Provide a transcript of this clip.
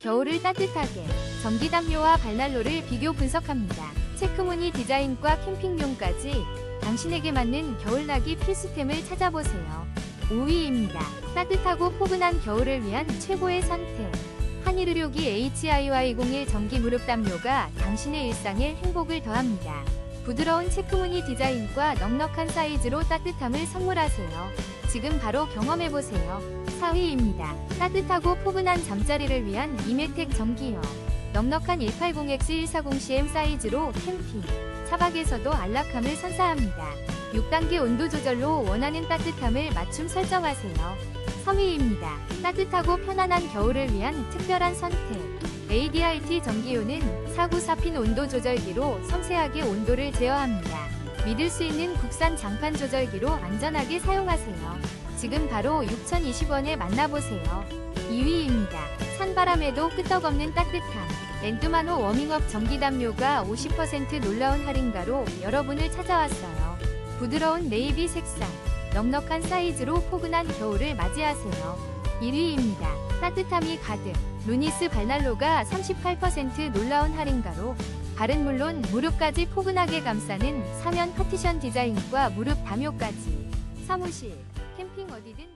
겨울을 따뜻하게 전기담요와 발난로를 비교 분석합니다. 체크무늬 디자인과 캠핑용까지 당신에게 맞는 겨울나기 필수템을 찾아보세요. 5위입니다. 따뜻하고 포근한 겨울을 위한 최고의 선택. 한일의료기 HIY01 전기 무릎 담요가 당신의 일상에 행복을 더합니다. 부드러운 체크무늬 디자인과 넉넉한 사이즈로 따뜻함을 선물하세요. 지금 바로 경험해보세요. 4위입니다. 따뜻하고 포근한 잠자리를 위한 이메텍 전기요. 넉넉한 180X140CM 사이즈로 캠핑, 차박에서도 안락함을 선사합니다. 6단계 온도 조절로 원하는 따뜻함을 맞춤 설정하세요. 3위입니다. 따뜻하고 편안한 겨울을 위한 특별한 선택. ADRT 전기요는 494핀 온도 조절기로 섬세하게 온도를 제어합니다. 믿을 수 있는 국산 장판 조절기로 안전하게 사용하세요. 지금 바로 6,020원에 만나보세요. 2위입니다. 찬바람에도 끄떡없는 따뜻함. 랜드마노 워밍업 전기담요가 50% 놀라운 할인가로 여러분을 찾아왔어요. 부드러운 네이비 색상, 넉넉한 사이즈로 포근한 겨울을 맞이하세요. 1위입니다. 따뜻함이 가득. 루니스 발난로가 38% 놀라운 할인가로 발은 물론 무릎까지 포근하게 감싸는 사면 파티션 디자인과 무릎 담요까지. 사무실, 캠핑 어디든